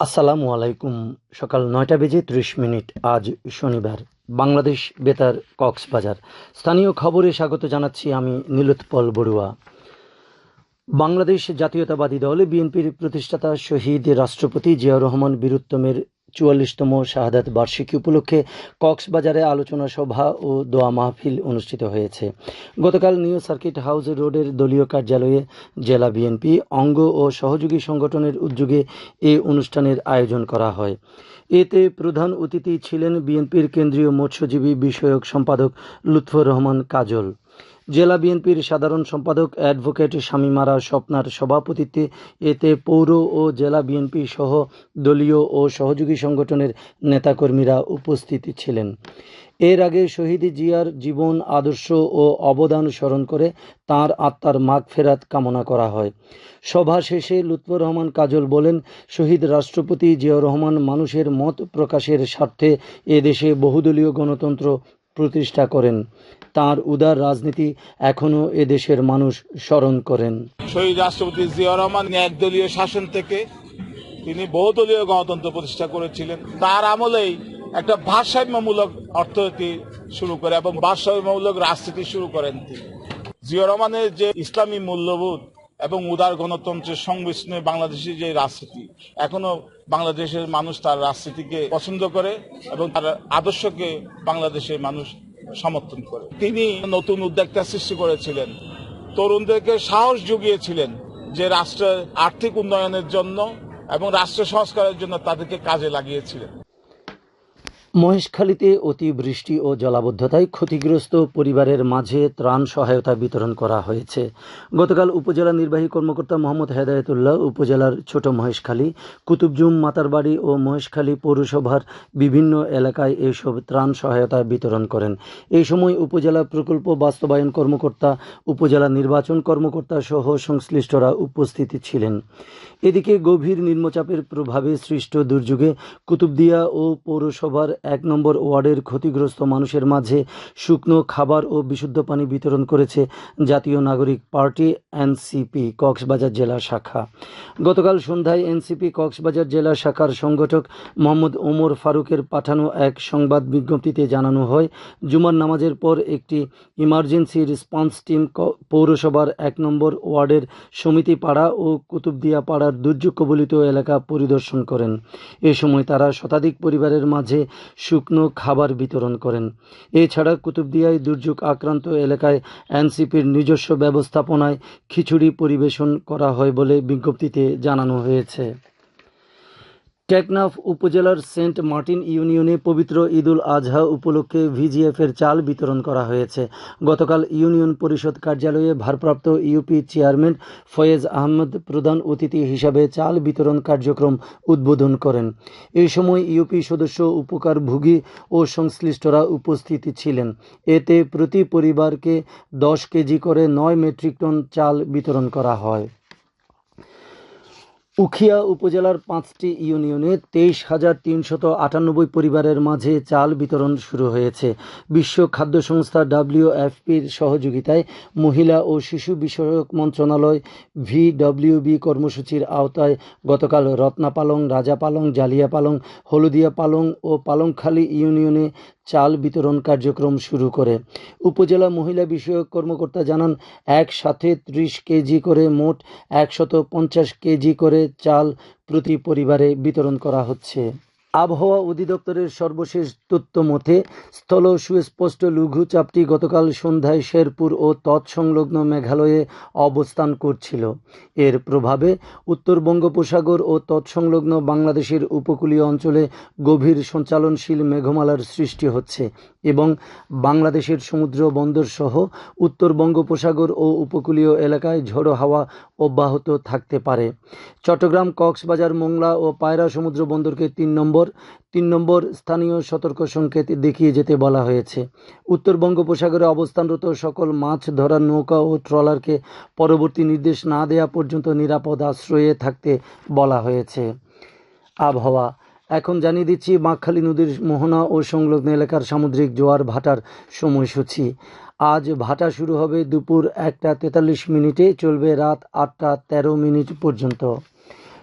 আসসালামু আলাইকুম। সকাল নয়টা বেজে ত্রিশ মিনিট। আজ শনিবার। বাংলাদেশ বেতার কক্সবাজার। স্থানীয় খবরে স্বাগত জানাচ্ছি আমি নীলোৎপল বড়ুয়া। বাংলাদেশ জাতীয়তাবাদী দল বিএনপির প্রতিষ্ঠাতা শহীদ রাষ্ট্রপতি জিয়াউর রহমান বীরুত্তমের চুয়াল্লিশতম শাহাদাত বার্ষিকী উপলক্ষে কক্সবাজারে আলোচনা সভা ও দোয়া মাহফিল অনুষ্ঠিত হয়েছে। গতকাল নিউ সার্কিট হাউস রোডের দলীয় কার্যালয়ে জেলা বিএনপি, অঙ্গ ও সহযোগী সংগঠনের উদ্যোগে এ অনুষ্ঠানের আয়োজন করা হয়। এতে প্রধান অতিথি ছিলেন বিএনপির কেন্দ্রীয় মৎস্যজীবী বিষয়ক সম্পাদক লুৎফর রহমান কাজল। জেলা বিএনপির সাধারণ সম্পাদক অ্যাডভোকেট স্বামীমারা স্বপ্নার সভাপতিত্বে এতে পৌর ও জেলা বিএনপি সহ দলীয় ও সহযোগী সংগঠনের নেতাকর্মীরা উপস্থিত ছিলেন। এর আগে শহীদ জিয়ার জীবন, আদর্শ ও অবদান স্মরণ করে তার আত্মার মাগ ফেরাত কামনা করা হয়। সভা শেষে লুৎফর রহমান কাজল বলেন, শহীদ রাষ্ট্রপতি জিয়াউর রহমান মানুষের মত প্রকাশের স্বার্থে এদেশে বহুদলীয় গণতন্ত্র প্রতিষ্ঠা করেন। তার উদার রাজনীতি এখনও এদেশের মানুষ স্মরণ করেন। শহীদ রাষ্ট্রপতি জিয়াউর রহমান একদলীয় শাসন থেকে তিনি বহুদলীয় গণতন্ত্র প্রতিষ্ঠা করেছিলেন। তার আমলেই একটা ভারসাম্যমূলক অর্থনীতি শুরু করে এবং ভারসাম্যমূলক রাজনীতি শুরু করেন তিনি। জিয়াউর রহমানের যে ইসলামী মূল্যবোধ এবং উদার গণতন্ত্রের সংমিশ্রণে বাংলাদেশের যে রাজনীতি, এখনও বাংলাদেশের মানুষ তার রাজনীতিকে পছন্দ করে এবং তার আদর্শকে বাংলাদেশের মানুষ সমর্থন করে। তিনি নতুন উদ্যোক্তা সৃষ্টি করেছিলেন, তরুণদেরকে সাহস জুগিয়েছিলেন যে রাষ্ট্রের আর্থিক উন্নয়নের জন্য এবং রাষ্ট্র সংস্কারের জন্য তাদেরকে কাজে লাগিয়েছিলেন। মহেশখালীতে অতিবৃষ্টি ও জলাবদ্ধতায় ক্ষতিগ্রস্ত পরিবারের মাঝে ত্রাণ সহায়তা বিতরণ করা হয়েছে। গতকাল উপজেলা নির্বাহী কর্মকর্তা মোহাম্মদ হেদায়তুল্লাহ, উপজেলার ছোট মহেশখালী, কুতুবজুম, মাতারবাড়ি ও মহেশখালী পৌরসভার বিভিন্ন এলাকায় এইসব ত্রাণ সহায়তা বিতরণ করেন। এই সময় উপজেলা প্রকল্প বাস্তবায়ন কর্মকর্তা, উপজেলা নির্বাচন কর্মকর্তা সহ সংশ্লিষ্টরা উপস্থিত ছিলেন। এদিকে গভীর নিম্নচাপের প্রভাবে সৃষ্ট দুর্যোগে কুতুবদিয়া ও পৌরসভার এক নম্বর ওয়ার্ডের ক্ষতিগ্রস্ত মানুষের মাঝে শুকনো খাবার ও বিশুদ্ধ পানি বিতরণ করেছে জাতীয় নাগরিক পার্টি, এনসিপি, কক্সবাজার জেলা শাখা। গতকাল সন্ধ্যায় এনসিপি, কক্সবাজার জেলা শাখার সংগঠক মোহাম্মদ ওমর ফারুকের পাঠানো এক সংবাদ বিজ্ঞপ্তিতে জানানো হয়, জুমার নামাজের পর একটি ইমার্জেন্সি রেসপন্স টিম পৌরসভার এক নম্বর ওয়ার্ডের সমিতি পাড়া ও কুতুবদিয়া পাড়ার দুর্যোগ কবলিত এলাকা পরিদর্শন করেন। এ সময় তারা শতাধিক পরিবারের মাঝে শুকনো খাবার বিতরণ করেন। এছাড়া কুতুবদিয়ায় দুর্যোগ আক্রান্ত এলাকায় এনসিপির নিজস্ব ব্যবস্থাপনায় খিচুড়ি পরিবেশন করা হয় বলে বিজ্ঞপ্তিতে জানানো হয়েছে। টেকনাফ উপজেলার সেন্ট মার্টিন ইউনিয়নে পবিত্র ঈদুল আজহা উপলক্ষে ভিজিএফের চাল বিতরণ করা হয়েছে। গতকাল ইউনিয়ন পরিষদ কার্যালয়ে ভারপ্রাপ্ত ইউপি চেয়ারম্যান ফয়েজ আহমদ প্রধান অতিথি হিসাবে চাল বিতরণ কার্যক্রম উদ্বোধন করেন। এই সময় ইউপি সদস্য, উপকারভোগী ও সংশ্লিষ্টরা উপস্থিত ছিলেন। এতে প্রতি পরিবারকে দশ কেজি করে নয় মেট্রিক টন চাল বিতরণ করা হয়। উখিয়া উপজেলার পাঁচটি ইউনিয়নে তেইশ হাজার তিনশত আটানব্বই পরিবারের মাঝে চাল বিতরণ শুরু হয়েছে। বিশ্ব খাদ্য সংস্থা ডাব্লিউএফপির সহযোগিতায় মহিলা ও শিশু বিষয়ক মন্ত্রণালয় ভিডব্লিউবি কর্মসূচির আওতায় গতকাল রত্নাপালং রাজাপালং জালিয়াপালং হলদিয়া পালং ও পালংখালী ইউনিয়নে চাল বিতরণ কার্যক্রম শুরু করে। উপজেলা মহিলা বিষয়ক কর্মকর্তা জানান, একসাথে ত্রিশ কেজি করে মোট একশত পঞ্চাশ কেজি করে চাল প্রতি পরিবারে বিতরণ করা হচ্ছে। আবহাওয়া অধিদপ্তরের সর্বশেষ তথ্য মতে, স্থল সুস্পষ্ট লঘুচাপটি গতকাল সন্ধ্যায় শেরপুর ও তৎসংলগ্ন মেঘালয়ে অবস্থান করছিল। এর প্রভাবে উত্তর বঙ্গোপসাগর ও তৎসংলগ্ন বাংলাদেশের উপকূলীয় অঞ্চলে গভীর সঞ্চালনশীল মেঘমালার সৃষ্টি হচ্ছে। এবং বাংলাদেশের সমুদ্র বন্দর সহ উত্তর বঙ্গোপসাগর ও উপকূলীয় এলাকায় ঝোড়ো হাওয়া অব্যাহত থাকতে পারে। চট্টগ্রাম, কক্সবাজার, মোংলা ও পায়রা সমুদ্র বন্দরকে তিন নম্বর তিন নম্বর স্থানীয় সতর্ক সংকেত দেখিয়ে যেতে বলা হয়েছে। উত্তর বঙ্গোপসাগরে অবস্থানরত সকল মাছ ধরার নৌকা ও ট্রলারকে পরবর্তী নির্দেশ না দেওয়া পর্যন্ত নিরাপদ আশ্রয়ে থাকতে বলা হয়েছে। আবহাওয়া এখন জানিয়ে দিচ্ছি বাঁকখালী নদীর মোহনা ও সংলগ্ন এলাকার সামুদ্রিক জোয়ার ভাটার সময়সূচি। আজ ভাটা শুরু হবে দুপুর একটা তেতাল্লিশ মিনিটে, চলবে রাত আটটা তেরো মিনিট পর্যন্ত।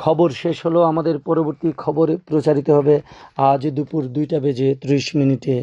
খবর শেষ হলো। আমাদের পরবর্তী খবর প্রচারিত হবে আজ দুপুর দুইটা বেজে ত্রিশ মিনিটে।